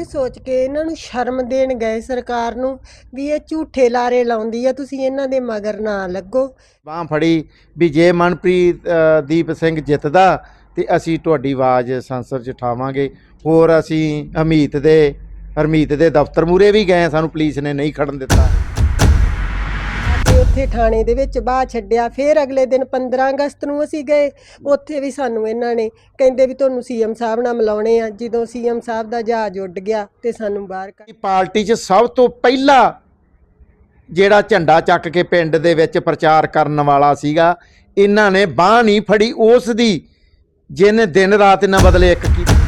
ਇਹ ਸੋਚ ਕੇ ਇਹਨਾਂ ਨੂੰ ਸ਼ਰਮ ਦੇਣ ਗਏ ਸਰਕਾਰ ਨੂੰ ਵੀ ਇਹ ਝੂਠੇ ਲਾਰੇ ਲਾਉਂਦੀ ਆ, ਤੁਸੀਂ ਇਹਨਾਂ ਦੇ ਮਗਰ ਨਾ ਲੱਗੋ। ਬਾਹ ਫੜੀ ਵੀ ਜੇ ਮਨਪ੍ਰੀਤ ਦੀਪ ਸਿੰਘ ਜਿੱਤਦਾ ਤੇ ਅਸੀਂ ਤੁਹਾਡੀ ਆਵਾਜ਼ ਸੰਸਦ 'ਚ ਉਠਾਵਾਂਗੇ। ਹੋਰ ਅਸੀਂ ਅਮੀਤ ਦੇ, ਹਰਮੀਤ ਦੇ ਦਫ਼ਤਰ ਮੂਰੇ ਵੀ ਗਏ ਸਾਨੂੰ ਪੁਲਿਸ ਨੇ ਨਹੀਂ ਖੜਨ ਦਿੱਤਾ। ਉੱਥੇ ਥਾਣੇ ਦੇ ਵਿੱਚ ਬਾਹ ਛੱਡਿਆ। ਫਿਰ ਅਗਲੇ ਦਿਨ 15 ਅਗਸਤ ਨੂੰ ਅਸੀਂ ਗਏ। ਉੱਥੇ ਵੀ ਸਾਨੂੰ ਇਹਨਾਂ ਨੇ ਕਹਿੰਦੇ ਵੀ ਤੁਹਾਨੂੰ ਸੀਐਮ ਸਾਹਿਬ ਨਾਲ ਮਿਲਾਉਣੇ ਆ। ਜਦੋਂ ਸੀਐਮ ਸਾਹਿਬ ਦਾ ਜਹਾਜ਼ ਉੱਡ ਗਿਆ ਤੇ ਸਾਨੂੰ ਬਾਹਰ ਕੱਢ ਪਾਰਟੀ 'ਚ ਸਭ ਤੋਂ ਪਹਿਲਾ ਜਿਹੜਾ ਝੰਡਾ ਚੱਕ ਕੇ ਪਿੰਡ ਦੇ ਵਿੱਚ ਪ੍ਰਚਾਰ ਕਰਨ ਵਾਲਾ ਸੀਗਾ ਇਹਨਾਂ ਨੇ ਬਾਹ ਨਹੀਂ ਫੜੀ ਉਸ ਦੀ ਜਿਹਨੇ ਦਿਨ ਰਾਤ ਇਹਨਾਂ ਬਦਲੇ ਇੱਕ ਕੀਤੀ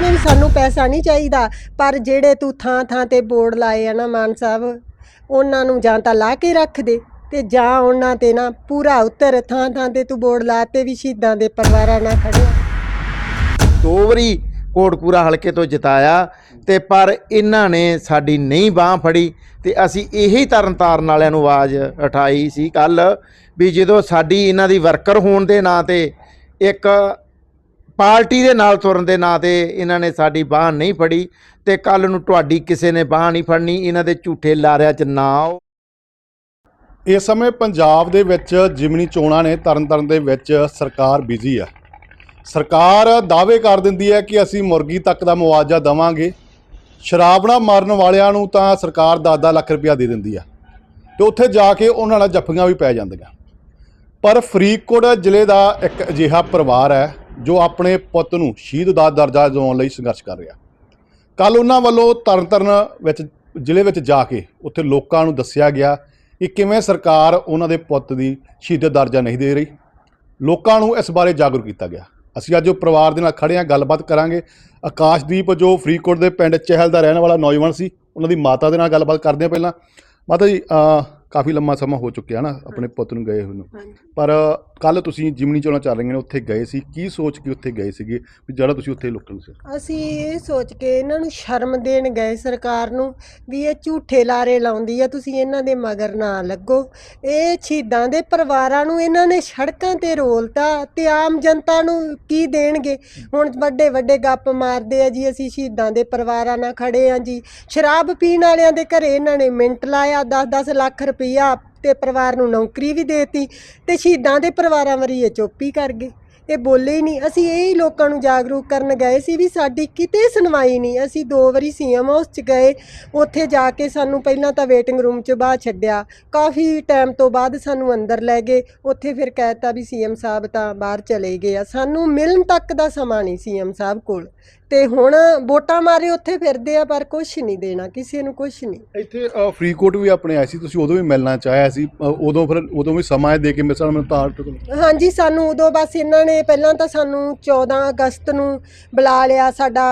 ਵੀ ਸਾਨੂੰ ਪੈਸਾ ਨਹੀਂ ਚਾਹੀਦਾ। ਪਰ ਜਿਹੜੇ ਤੂੰ ਥਾਂ ਥਾਂ ਤੇ ਬੋਰਡ ਲਾਏ ਆ ਨਾ ਮਾਨ ਸਾਹਿਬ ਉਹਨਾਂ ਨੂੰ ਜਾਂ ਤਾਂ ਲਾ ਕੇ ਰੱਖ ਦੇ ਤੇ ਜਾਂ ਉਹਨਾਂ ਤੇ ਨਾ ਪੂਰਾ ਉੱਤਰ ਥਾਂ ਥਾਂ ਤੇ ਤੂੰ ਬੋਰਡ ਲਾਤੇ ਵੀ ਸ਼ਹੀਦਾਂ ਦੇ ਪਰਿਵਾਰਾਂ ਨਾਲ ਖੜਿਆ ਦੋ ਵਾਰੀ ਕੋਟਪੂਰਾ ਹਲਕੇ ਤੋਂ ਜਿਤਾਇਆ ਤੇ ਪਰ ਇਹਨਾਂ ਨੇ ਸਾਡੀ ਨਹੀਂ ਬਾਹ ਫੜੀ ਤੇ ਅਸੀਂ ਇਹੀ ਤਰਨਤਾਰਨ ਵਾਲਿਆਂ ਨੂੰ ਆਵਾਜ਼ ਉਠਾਈ ਸੀ ਕੱਲ ਵੀ ਜਦੋਂ ਸਾਡੀ ਇਹਨਾਂ ਦੀ ਵਰਕਰ ਹੋਣ ਦੇ ਨਾਂ ਤੇ ਇੱਕ ਪਾਰਟੀ ਦੇ ਨਾਲ ਤੁਰਨ ਦੇ ਨਾਂ ਤੇ ਇਹਨਾਂ ਨੇ ਸਾਡੀ ਬਾਹ ਨਹੀਂ ਫੜੀ ਤੇ ਕੱਲ ਨੂੰ ਤੁਹਾਡੀ ਕਿਸੇ ਨੇ ਬਾਹ ਨਹੀਂ ਫੜਨੀ, ਇਹਨਾਂ ਦੇ ਝੂਠੇ ਲਾਰਿਆਂ 'ਚ ਨਾ ਆਓ। ਇਸ ਸਮੇਂ ਪੰਜਾਬ ਦੇ ਵਿੱਚ ਜਿਮਨੀ ਚੋਣਾਂ ਨੇ ਤਰਨਤਾਰਨ ਦੇ ਵਿੱਚ ਸਰਕਾਰ ਬਿਜ਼ੀ ਆ। ਸਰਕਾਰ ਦਾਅਵੇ ਕਰ ਦਿੰਦੀ ਹੈ ਕਿ ਅਸੀਂ ਮੁਰਗੀ ਤੱਕ ਦਾ ਮੁਆਵਜ਼ਾ ਦੇਵਾਂਗੇ। ਸ਼ਰਾਬਣਾ ਮਾਰਨ ਵਾਲਿਆਂ ਨੂੰ ਤਾਂ ਸਰਕਾਰ 10 ਲੱਖ ਰੁਪਇਆ ਦੇ ਦਿੰਦੀ ਆ ਤੇ ਉੱਥੇ ਜਾ ਕੇ ਉਹਨਾਂ ਨਾਲ ਜੱਫੀਆਂ ਵੀ ਪੈ ਜਾਂਦੀਆਂ। ਪਰ ਫਰੀਦਕੋਟ ਜ਼ਿਲ੍ਹੇ ਦਾ ਇੱਕ ਅਜਿਹਾ ਪਰਿਵਾਰ ਹੈ ਜੋ ਆਪਣੇ ਪੁੱਤ ਨੂੰ ਸ਼ਹੀਦ ਦਾ ਦਰਜਾ ਦਿਵਾਉਣ ਲਈ ਸੰਘਰਸ਼ ਕਰ ਰਿਹਾ। ਕੱਲ ਉਹਨਾਂ ਵੱਲੋਂ ਤਰਨਤਾਰਨ ਵਿੱਚ ਜ਼ਿਲ੍ਹੇ ਵਿੱਚ ਜਾ ਕੇ ਉੱਥੇ ਲੋਕਾਂ ਨੂੰ ਦੱਸਿਆ ਗਿਆ ਕਿ ਕਿਵੇਂ ਸਰਕਾਰ ਉਹਨਾਂ ਦੇ ਪੁੱਤ ਦੀ ਸ਼ਹੀਦ ਦਰਜਾ ਨਹੀਂ ਦੇ ਰਹੀ। ਲੋਕਾਂ ਨੂੰ ਇਸ ਬਾਰੇ ਜਾਗਰੂਕ ਕੀਤਾ ਗਿਆ। ਅਸੀਂ ਅੱਜ ਉਹ ਪਰਿਵਾਰ ਦੇ ਨਾਲ ਖੜੇ ਹਾਂ ਗੱਲਬਾਤ ਕਰਾਂਗੇ। ਆਕਾਸ਼ਦੀਪ ਜੋ ਫਰੀਦਕੋਟ ਦੇ ਪਿੰਡ ਚਹਿਲ ਦਾ ਰਹਿਣ ਵਾਲਾ ਨੌਜਵਾਨ ਸੀ ਉਹਨਾਂ ਦੀ ਮਾਤਾ ਦੇ ਨਾਲ ਗੱਲਬਾਤ ਕਰਦੇ ਹਾਂ ਪਹਿਲਾਂ। ਮਾਤਾ ਜੀ ਕਾਫੀ ਲੰਮਾ ਸਮਾਂ ਹੋ ਚੁੱਕਿਆ ਨਾ ਆਪਣੇ ਪੁੱਤ ਨੂੰ ਗਏ ਹੋਏ ਨੂੰ। ਪਰ ਕੱਲ ਤੁਸੀਂ ਜਿਮਨੀ ਚੋਣਾਂ ਚੱਲ ਰਹੀਆਂ ਨੇ, ਉੱਥੇ ਗਏ ਸੀ। ਕੀ ਸੋਚ ਕੇ ਉੱਥੇ ਗਏ ਸੀਗੇ? ਵੀ ਜਿਹੜਾ ਤੁਸੀਂ ਉੱਥੇ ਲੋਕਾਂ ਸੀ। ਅਸੀਂ ਇਹ ਸੋਚ ਕੇ ਇਹਨਾਂ ਨੂੰ ਸ਼ਰਮ ਦੇਣ ਗਏ ਸਰਕਾਰ ਨੂੰ ਵੀ ਇਹ ਝੂਠੇ ਲਾਰੇ ਲਾਉਂਦੀ ਆ, ਤੁਸੀਂ ਇਹਨਾਂ ਦੇ ਮਗਰ ਨਾ ਲੱਗੋ। ਇਹ ਸ਼ਹੀਦਾਂ ਦੇ ਪਰਿਵਾਰਾਂ ਨੂੰ ਇਹਨਾਂ ਨੇ ਸੜਕਾਂ ਤੇ ਰੋਲਤਾ ਤੇ ਆਮ ਜਨਤਾ ਨੂੰ ਕੀ ਦੇਣਗੇ? ਹੁਣ ਵੱਡੇ ਵੱਡੇ ਗੱਪ ਮਾਰਦੇ ਆ ਜੀ, ਅਸੀਂ ਸ਼ਹੀਦਾਂ ਦੇ ਪਰਿਵਾਰਾਂ ਨਾਲ ਖੜੇ ਆ ਜੀ। ਸ਼ਰਾਬ ਪੀਣ ਵਾਲਿਆਂ ਦੇ ਘਰੇ ਇਹਨਾਂ ਨੇ ਮਿੰਟ ਲਾਇਆ 10-10 ਲੱਖ ਰੁਪਈਆ ਤੇ ਪਰਿਵਾਰ ਨੂੰ ਨੌਕਰੀ ਵੀ ਦੇਤੀ ਤੇ ਸ਼ਹੀਦਾਂ ਦੇ ਪਰਿਵਾਰਾਂ ਵਰੀ ਇਹ ਚੁੱਪ ਹੀ ਕਰ ਗਏ। ਇਹ ਬੋਲੇ ਹੀ ਨਹੀਂ। ਅਸੀਂ ਇਹ ਹੀ ਲੋਕਾਂ ਨੂੰ ਜਾਗਰੂਕ ਕਰਨ ਗਏ ਸੀ ਵੀ ਸਾਡੀ ਕਿਤੇ ਸੁਣਵਾਈ ਨਹੀਂ। ਅਸੀਂ ਦੋ ਵਾਰੀ ਸੀਐਮ ਹਾਊਸ ਚ ਗਏ। ਉੱਥੇ ਜਾ ਕੇ ਸਾਨੂੰ ਪਹਿਲਾਂ ਤਾਂ ਵੇਟਿੰਗ ਰੂਮ ਚ ਬਾਹਰ ਛੱਡਿਆ। ਕਾਫੀ ਟਾਈਮ ਤੋਂ ਬਾਅਦ ਸਾਨੂੰ ਅੰਦਰ ਲੈ ਗਏ। ਉੱਥੇ ਫਿਰ ਕਹਿਤਾ ਵੀ ਸੀਐਮ ਸਾਹਿਬ ਤਾਂ ਬਾਹਰ ਚਲੇ ਗਏ ਆ। ਸਾਨੂੰ ਮਿਲਣ ਤੱਕ ਦਾ ਸਮਾਂ ਨਹੀਂ ਸੀਐਮ ਸਾਹਿਬ ਕੋਲ। ਤੇ ਹੁਣ ਵੋਟਾਂ ਮਾਰੇ ਉੱਥੇ ਫਿਰਦੇ ਆ ਪਰ ਕੁਝ ਨਹੀਂ ਦੇਣਾ ਕਿਸੇ ਨੂੰ ਕੁਝ ਨਹੀਂ। ਇੱਥੇ ਅ, ਫਰੀਦਕੋਟ ਵੀ ਆਪਣੇ ਆਏ ਸੀ ਤੁਸੀਂ ਉਦੋਂ ਵੀ ਮਿਲਣਾ ਚਾਹਿਆ ਸੀ ਉਦੋਂ ਫਿਰ ਉਦੋਂ ਵੀ ਸਮਾਂ ਦੇ ਕੇ ਮੇਰੇ ਸਾਹਮਣੇ ਤਾਂ ਹਾਂਜੀ ਸਾਨੂੰ ਉਦੋਂ ਬਸ ਇਹਨਾਂ ਨੇ ਪਹਿਲਾਂ ਤਾਂ ਸਾਨੂੰ 14 ਅਗਸਤ ਨੂੰ ਬੁਲਾ ਲਿਆ ਸਾਡਾ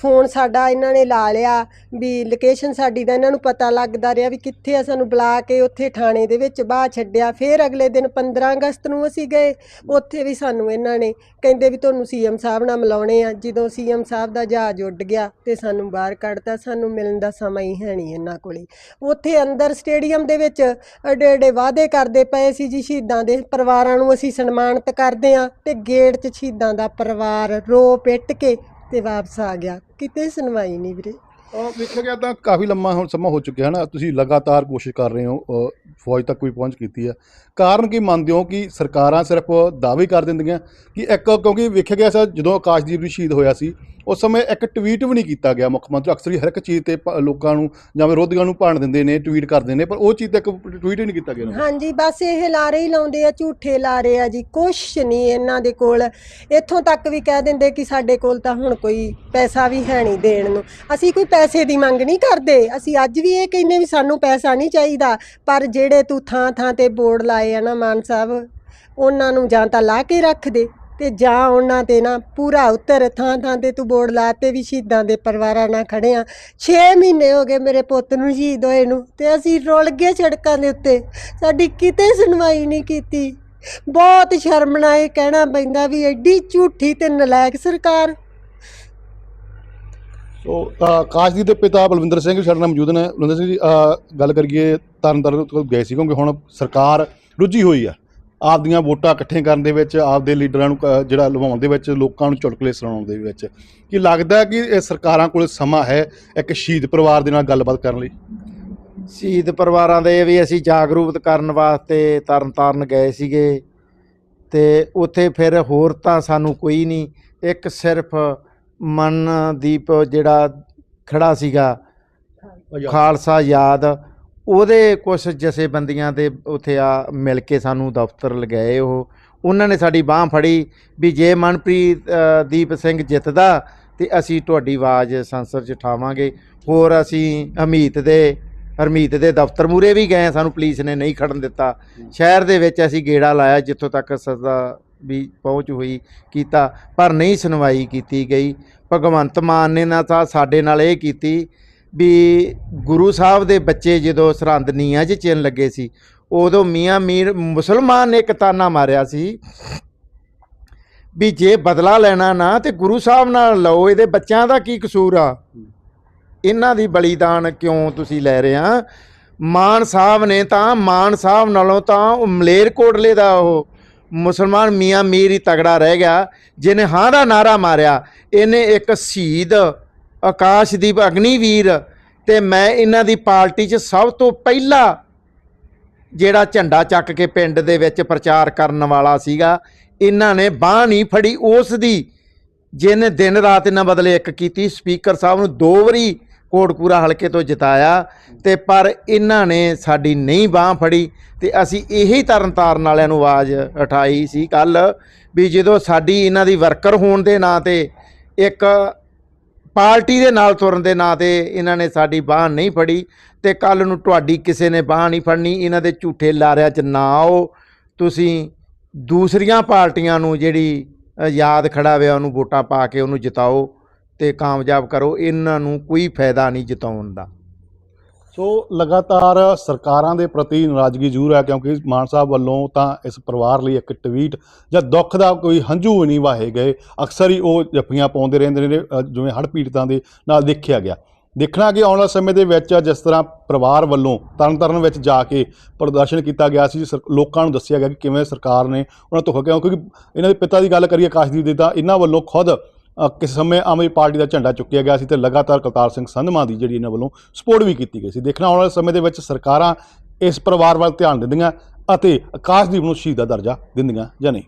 ਫੋਨ ਸਾਡਾ ਇਹਨਾਂ ਨੇ ਲਾ ਲਿਆ, ਵੀ ਲੋਕੇਸ਼ਨ ਸਾਡੀ ਦਾ ਇਹਨਾਂ ਨੂੰ ਪਤਾ ਲੱਗਦਾ ਰਿਹਾ ਵੀ ਕਿੱਥੇ ਆ ਸਾਨੂੰ ਬੁਲਾ ਕੇ ਉੱਥੇ ਥਾਣੇ ਦੇ ਵਿੱਚ ਬਾਹ ਛੱਡਿਆ, ਫਿਰ ਅਗਲੇ ਦਿਨ 15 ਅਗਸਤ ਨੂੰ ਅਸੀਂ ਗਏ, ਉੱਥੇ ਵੀ ਸਾਨੂੰ ਇਹਨਾਂ ਨੇ ਕਹਿੰਦੇ ਵੀ ਤੁਹਾਨੂੰ ਸੀਐਮ ਸਾਹਿਬ ਨਾਲ ਮਿਲਾਉਣੇ ਆ, ਜਦੋਂ ਸੀਐਮ ਸਾਹਿਬ ਦਾ ਜਹਾਜ਼ ਉੱਡ ਗਿਆ ਤੇ ਸਾਨੂੰ ਬਾਹਰ ਕੱਢਤਾ, ਸਾਨੂੰ ਮਿਲਣ ਦਾ ਸਮਾਂ ਹੀ ਹੈ ਨਹੀਂ ਇਹਨਾਂ ਕੋਲੇ। ਉੱਥੇ ਅੰਦਰ ਸਟੇਡੀਅਮ ਦੇ ਵਿੱਚ ਏਡੇ ਏਡੇ ਵਾਅਦੇ ਕਰਦੇ ਪਏ ਸੀ ਜੀ, ਸ਼ਹੀਦਾਂ ਦੇ ਪਰਿਵਾਰਾਂ ਨੂੰ ਅਸੀਂ ਸਨਮਾਨਿਤ ਕਰਦੇ ਆ ਤੇ ਗੇਟ 'ਚ ਸ਼ਹੀਦਾਂ ਦਾ ਪਰਿਵਾਰ ਰੋ ਪਿੱਟ ਕੇ ਤੇ ਵਾਪਸ ਆ ਗਿਆ। ਕਿਤੇ ਸੁਣਵਾਈ ਨਹੀਂ ਵੀਰੇ। ਉਹ ਵੇਖਿਆ ਗਿਆ ਤਾਂ ਕਾਫੀ ਲੰਮਾ ਹੁਣ ਸਮਾਂ ਹੋ ਚੁੱਕਿਆ ਹੈ ਨਾ। ਤੁਸੀਂ ਲਗਾਤਾਰ ਕੋਸ਼ਿਸ਼ ਕਰ ਰਹੇ ਹੋ ਅ, ਫੌਜ ਤੱਕ ਵੀ ਪਹੁੰਚ ਕੀਤੀ ਹੈ। ਕਾਰਨ ਕੀ ਮੰਨਦੇ ਹੋ ਕਿ ਸਰਕਾਰਾਂ ਸਿਰਫ ਦਾਅਵੇ ਕਰ ਦਿੰਦੀਆਂ ਕਿ ਇੱਕ ਕਿਉਂਕਿ ਵੇਖਿਆ ਗਿਆ ਸੀ ਜਦੋਂ ਆਕਾਸ਼ਦੀਪ ਜੀ ਸ਼ਹੀਦ ਹੋਇਆ ਸੀ ਉਸ ਸਮੇਂ ਇੱਕ ਟਵੀਟ ਵੀ ਨਹੀਂ ਕੀਤਾ ਗਿਆ ਮੁੱਖ ਮੰਤਰੀ। ਅਕਸਰ ਹੀ ਹਰ ਇੱਕ ਚੀਜ਼ ਤੇ ਪ- ਲੋਕਾਂ ਨੂੰ ਜਾਂ ਵਿਰੋਧੀਆਂ ਨੂੰ ਭਾਣ ਦਿੰਦੇ ਨੇ ਟਵੀਟ ਕਰਦੇ ਨੇ, ਪਰ ਉਹ ਚੀਜ਼ ਤੇ ਇੱਕ ਟਵੀਟ ਹੀ ਨਹੀਂ ਕੀਤਾ ਗਿਆ। ਹਾਂਜੀ, ਬਸ ਇਹ ਲਾਰੇ ਹੀ ਲਾਉਂਦੇ ਆ, ਝੂਠੇ ਲਾਰੇ ਆ ਜੀ। ਕੁਛ ਨਹੀਂ ਇਹਨਾਂ ਦੇ ਕੋਲ। ਇੱਥੋਂ ਤੱਕ ਵੀ ਕਹਿ ਦਿੰਦੇ ਕਿ ਸਾਡੇ ਕੋਲ ਤਾਂ ਹੁਣ ਕੋਈ ਪੈਸਾ ਵੀ ਹੈ ਨਹੀਂ ਦੇਣ ਨੂੰ। ਅਸੀਂ ਕੋਈ ਪੈਸੇ ਦੀ ਮੰਗ ਨਹੀਂ ਕਰਦੇ। ਅਸੀਂ ਅੱਜ ਵੀ ਇਹ ਕਹਿੰਦੇ ਵੀ ਸਾਨੂੰ ਪੈਸਾ ਨਹੀਂ ਚਾਹੀਦਾ। ਪਰ ਜਿਹੜੇ ਤੂੰ ਥਾਂ ਥਾਂ ਤੇ ਬੋਰਡ ਲਾਏ ਆ ਨਾ ਮਾਨ ਸਾਹਿਬ, ਉਹਨਾਂ ਨੂੰ ਜਾਂ ਤਾਂ ਲਾ ਕੇ ਰੱਖ ਦੇ। ਤੇ ਜਾ ਉਹਨਾਂ ਤੇ ਨਾ ਪੂਰਾ ਉੱਤਰ ਥਾਂ ਥਾਂ ਤੇ ਤੂੰ ਬੋਰਡ ਲਾਤੇ ਵੀ ਸ਼ਹੀਦਾਂ ਦੇ ਪਰਿਵਾਰਾਂ ਨਾਲ ਖੜੇ ਆ। 6 ਮਹੀਨੇ ਹੋ ਗਏ ਮੇਰੇ ਪੁੱਤ ਨੂੰ ਸ਼ਹੀਦ ਹੋਏ ਨੂੰ ਤੇ ਅਸੀਂ ਰੁਲ ਗਏ ਸੜਕਾਂ ਦੇ ਉੱਤੇ। ਸਾਡੀ ਕਿਤੇ ਸੁਣਵਾਈ ਨਹੀਂ ਕੀਤੀ। ਬਹੁਤ ਸ਼ਰਮਨਾਕ ਕਹਿਣਾ ਪੈਂਦਾ ਵੀ ਐਡੀ ਝੂਠੀ ਤੇ ਨਲਾਇਕ ਸਰਕਾਰ। ਸੋ ਅ, ਦੇ ਪਿਤਾ ਬਲਵਿੰਦਰ ਸਿੰਘ ਵੀ ਸਾਡੇ ਨਾਲ ਮੌਜੂਦ ਨੇ। ਬਲਵਿੰਦਰ ਸਿੰਘ ਜੀ ਗੱਲ ਕਰੀਏ ਤਰਨ ਤਾਰਨ ਤੋਂ ਗਏ ਸੀ ਕਿਉਂਕਿ ਹੁਣ ਸਰਕਾਰ ਰੁੱਝੀ ਹੋਈ ਆ। ਆਪਦੀਆਂ ਵੋਟਾਂ ਇਕੱਠੇ ਕਰਨ ਦੇ ਵਿੱਚ ਆਪਦੇ ਲੀਡਰਾਂ ਨੂੰ ਜਿਹੜਾ ਲਵਾਉਣ ਦੇ ਵਿੱਚ ਲੋਕਾਂ ਨੂੰ ਚੁਟਕਲੇ ਸੁਣਾਉਣ ਦੇ ਵਿੱਚ। ਕੀ ਲੱਗਦਾ ਕਿ ਇਹ ਸਰਕਾਰਾਂ ਕੋਲ ਸਮਾਂ ਹੈ ਇੱਕ ਸ਼ਹੀਦ ਪਰਿਵਾਰ ਦੇ ਨਾਲ ਗੱਲਬਾਤ ਕਰਨ ਲਈ? ਸ਼ਹੀਦ ਪਰਿਵਾਰਾਂ ਦੇ ਵੀ ਅਸੀਂ ਜਾਗਰੂਕ ਕਰਨ ਵਾਸਤੇ ਤਰਨਤਾਰਨ ਗਏ ਸੀਗੇ ਤੇ ਉੱਥੇ ਫਿਰ ਹੋਰ ਤਾਂ ਸਾਨੂੰ ਕੋਈ ਨਹੀਂ। ਇੱਕ ਸਿਰਫ ਮਨਦੀਪ ਜਿਹੜਾ ਖੜਾ ਸੀਗਾ ਖਾਲਸਾ ਯਾਦ ਉਹਦੇ ਕੁਝ ਜਥੇਬੰਦੀਆਂ ਦੇ ਉੱਥੇ ਆ ਮਿਲ ਕੇ ਸਾਨੂੰ ਦਫ਼ਤਰ ਲਗਾਏ ਉਹ। ਉਹਨਾਂ ਨੇ ਸਾਡੀ ਬਾਹ ਫੜੀ ਵੀ ਜੇ ਮਨਪ੍ਰੀਤ ਦੀਪ ਸਿੰਘ ਜਿੱਤਦਾ ਤੇ ਅਸੀਂ ਤੁਹਾਡੀ ਆਵਾਜ਼ ਸੰਸਦ 'ਚ ਉਠਾਵਾਂਗੇ ਹੋਰ ਅਸੀਂ ਹਮੀਤ ਦੇ ਹਰਮੀਤ ਦੇ ਦਫ਼ਤਰ ਮੂਰੇ ਵੀ ਗਏ ਸਾਨੂੰ ਪੁਲਿਸ ਨੇ ਨਹੀਂ ਖੜਨ ਦਿੱਤਾ। ਸ਼ਹਿਰ ਦੇ ਵਿੱਚ ਅਸੀਂ ਗੇੜਾ ਲਾਇਆ ਜਿੱਥੋਂ ਤੱਕ ਸਜ਼ਾ ਵੀ ਪਹੁੰਚ ਹੋਈ ਕੀਤਾ ਪਰ ਨਹੀਂ ਸੁਣਵਾਈ ਕੀਤੀ ਗਈ। ਭਗਵੰਤ ਮਾਨ ਨੇ ਨਾ ਤਾਂ ਸਾਡੇ ਨਾਲ ਇਹ ਕੀਤੀ ਵੀ ਗੁਰੂ ਸਾਹਿਬ ਦੇ ਬੱਚੇ ਜਦੋਂ ਸਰਹੰਦ ਨੀਆਂ 'ਚ ਚਿੰਨ ਲੱਗੇ ਸੀ, ਉਦੋਂ ਮੀਆਂ ਮੀਰ ਮੁਸਲਮਾਨ ਨੇ ਇੱਕ ਤਾਨਾ ਮਾਰਿਆ ਸੀ ਵੀ ਜੇ ਬਦਲਾ ਲੈਣਾ ਨਾ ਤੇ ਗੁਰੂ ਸਾਹਿਬ ਨਾਲ ਲਓ, ਇਹਦੇ ਬੱਚਿਆਂ ਦਾ ਕੀ ਕਸੂਰ ਆ? ਇਹਨਾਂ ਦੀ ਬਲੀਦਾਨ ਕਿਉਂ ਤੁਸੀਂ ਲੈ ਰਹੇ ਆ? ਮਾਨ ਸਾਹਿਬ ਨੇ ਤਾਂ, ਮਾਨ ਸਾਹਿਬ ਨਾਲੋਂ ਤਾਂ ਉਹ ਮਲੇਰਕੋਟਲੇ ਦਾ ਉਹ ਮੁਸਲਮਾਨ ਮੀਆਂ ਮੀਰ ਹੀ ਤਗੜਾ ਰਹਿ ਗਿਆ, ਜਿਹਨੇ ਹਾਂ ਦਾ ਨਾਰਾ ਮਾਰਿਆ, ਇਹਨੇ ਇੱਕ ਸ਼ਹੀਦ ਆਕਾਸ਼ਦੀਪ ਅਗਨੀਵੀਰ ਤੇ ਮੈਂ ਇਹਨਾਂ ਦੀ ਪਾਰਟੀ 'ਚ ਸਭ ਤੋਂ ਪਹਿਲਾ ਜਿਹੜਾ ਝੰਡਾ ਚੱਕ ਕੇ ਪਿੰਡ ਦੇ ਵਿੱਚ ਪ੍ਰਚਾਰ ਕਰਨ ਵਾਲਾ ਸੀਗਾ, ਇਹਨਾਂ ਨੇ ਬਾਹ ਨਹੀਂ ਫੜੀ, ਉਸ ਦੀ ਜਿਹਨੇ ਦਿਨ ਰਾਤ ਇਹਨਾਂ ਬਦਲੇ ਇੱਕ ਕੀਤੀ, ਸਪੀਕਰ ਸਾਹਿਬ ਨੂੰ ਦੋ ਵਾਰੀ ਕੋਟਕਪੂਰਾ ਹਲਕੇ ਤੋਂ ਜਿਤਾਇਆ ਤੇ ਪਰ ਇਹਨਾਂ ਨੇ ਸਾਡੀ ਨਹੀਂ ਬਾਹ ਫੜੀ ਤੇ ਅਸੀਂ ਇਹੀ ਤਰਨਤਾਰਨ ਵਾਲਿਆਂ ਨੂੰ ਆਵਾਜ਼ ਉਠਾਈ ਸੀ ਕੱਲ ਵੀ ਜਦੋਂ ਸਾਡੀ ਇਹਨਾਂ ਦੀ ਵਰਕਰ ਹੋਣ ਦੇ ਨਾਂ ਤੇ ਇੱਕ ਪਾਰਟੀ ਦੇ ਨਾਲ ਤੁਰਨ ਦੇ ਨਾਂ ਤੇ ਇਹਨਾਂ ਨੇ ਸਾਡੀ ਬਾਹ ਨਹੀਂ ਫੜੀ ਤੇ ਕੱਲ ਨੂੰ ਤੁਹਾਡੀ ਕਿਸੇ ਨੇ ਬਾਹ ਨਹੀਂ ਫੜਨੀ, ਇਹਨਾਂ ਦੇ ਝੂਠੇ ਲਾਰਿਆਂ 'ਚ ਨਾ ਆਓ। ਤੁਸੀਂ ਦੂਸਰੀਆਂ ਪਾਰਟੀਆਂ ਨੂੰ ਜਿਹੜੀ ਯਾਦ ਖੜਾ ਹੋਇਆ ਉਹਨੂੰ ਵੋਟਾਂ ਪਾ ਕੇ ਉਹਨੂੰ ਜਿਤਾਓ ਤੇ ਕਾਮਯਾਬ ਕਰੋ, ਇਹਨਾਂ ਨੂੰ ਕੋਈ ਫਾਇਦਾ ਨਹੀਂ ਜਿਤਾਉਣ ਦਾ। ਸੋ ਲਗਾਤਾਰ ਸਰਕਾਰਾਂ ਦੇ ਪ੍ਰਤੀ ਨਾਰਾਜ਼ਗੀ ਜ਼ਰੂਰ ਹੈ ਕਿਉਂਕਿ ਮਾਨ ਸਾਹਿਬ ਵੱਲੋਂ ਤਾਂ ਇਸ ਪਰਿਵਾਰ ਲਈ ਇੱਕ ਟਵੀਟ ਜਾਂ ਦੁੱਖ ਦਾ ਕੋਈ ਹੰਝੂ ਨਹੀਂ ਵਾਹੇ ਗਏ। ਅਕਸਰ ਹੀ ਉਹ ਜੱਫੀਆਂ ਪਾਉਂਦੇ ਰਹਿੰਦੇ ਨੇ ਜਿਵੇਂ ਹੜ੍ਹ ਪੀੜਤਾਂ ਦੇ ਨਾਲ ਦੇਖਿਆ ਗਿਆ। ਦੇਖਣਾ ਕਿ ਆਉਣ ਵਾਲੇ ਸਮੇਂ ਦੇ ਵਿੱਚ ਜਿਸ ਤਰ੍ਹਾਂ ਪਰਿਵਾਰ ਵੱਲੋਂ ਤਰਨਤਾਰਨ ਵਿੱਚ ਜਾ ਕੇ ਪ੍ਰਦਰਸ਼ਨ ਕੀਤਾ ਗਿਆ ਸੀ, ਸਰ- ਲੋਕਾਂ ਨੂੰ ਦੱਸਿਆ ਗਿਆ ਕਿ ਕਿਵੇਂ ਸਰਕਾਰ ਨੇ ਉਹਨਾਂ ਤੋਂ ਕਿਉਂ ਕਿਉਂਕਿ ਇਹਨਾਂ ਦੇ ਪਿਤਾ ਦੀ ਗੱਲ ਕਰੀਏ ਆਕਾਸ਼ਦੀਪ ਦੀ ਤਾਂ ਇਹਨਾਂ ਵੱਲੋਂ ਖੁਦ ਕਿਸ ਸਮੇਂ ਆਮ ਆਦਮੀ ਪਾਰਟੀ ਦਾ ਝੰਡਾ ਚੁੱਕਿਆ ਗਿਆ ਸੀ ਤੇ ਲਗਾਤਾਰ ਕਰਤਾਰ ਸਿੰਘ ਸੰਧਮਾ ਦੀ ਜਿਹੜੀ ਇਹਨਾਂ ਵੱਲੋਂ ਸਪੋਰਟ ਵੀ ਕੀਤੀ ਗਈ ਸੀ। ਦੇਖਣਾ ਆਉਣ ਵਾਲੇ ਸਮੇਂ ਦੇ ਵਿੱਚ ਸਰਕਾਰਾਂ ਇਸ ਪਰਿਵਾਰ ਵੱਲ ਧਿਆਨ ਦਿੰਦੀਆਂ ਅਤੇ ਆਕਾਸ਼ਦੀਪ ਨੂੰ ਸ਼ਹੀਦ ਦਾ ਦਰਜਾ ਦਿੰਦੀਆਂ ਜਾਂ ਨਹੀਂ।